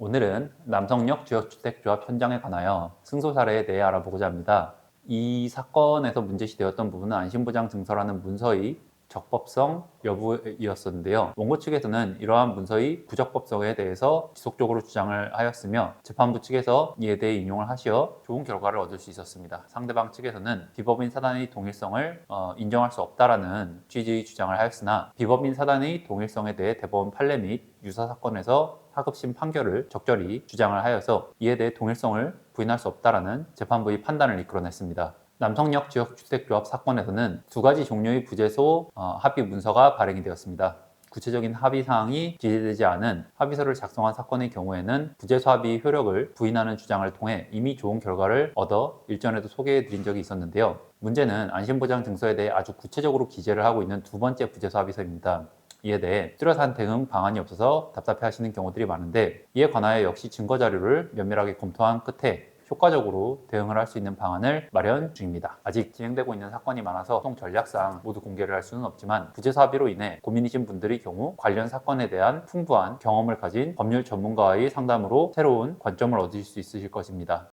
오늘은 남성역 지역주택조합 현장에 관하여 승소 사례에 대해 알아보고자 합니다. 이 사건에서 문제시 되었던 부분은 안심보장 증서라는 문서의 적법성 여부이었었는데요. 원고 측에서는 이러한 문서의 부적법성에 대해서 지속적으로 주장을 하였으며 재판부 측에서 이에 대해 인용을 하시어 좋은 결과를 얻을 수 있었습니다. 상대방 측에서는 비법인 사단의 동일성을 어, 인정할 수 없다라는 취지의 주장을 하였으나 비법인 사단의 동일성에 대해 대법원 판례 및 유사 사건에서 하급심 판결을 적절히 주장을 하여서 이에 대해 동일성을 부인할 수 없다라는 재판부의 판단을 이끌어냈습니다. 남성역 지역 주택조합 사건에서는 두 가지 종류의 부재소 어, 합의 문서가 발행이 되었습니다. 구체적인 합의 사항이 기재되지 않은 합의서를 작성한 사건의 경우에는 부재소 합의 효력을 부인하는 주장을 통해 이미 좋은 결과를 얻어 일전에도 소개해 드린 적이 있었는데요. 문제는 안심보장 증서에 대해 아주 구체적으로 기재를 하고 있는 두 번째 부재소 합의서입니다. 이에 대해 뚜렷한 대응 방안이 없어서 답답해 하시는 경우들이 많은데 이에 관하여 역시 증거 자료를 면밀하게 검토한 끝에 효과적으로 대응을 할 수 있는 방안을 마련 중입니다. 아직 진행되고 있는 사건이 많아서 소송 전략상 모두 공개를 할 수는 없지만 부재소 합의로 인해 고민이신 분들의 경우 관련 사건에 대한 풍부한 경험을 가진 법률 전문가의 상담으로 새로운 관점을 얻으실 수 있으실 것입니다.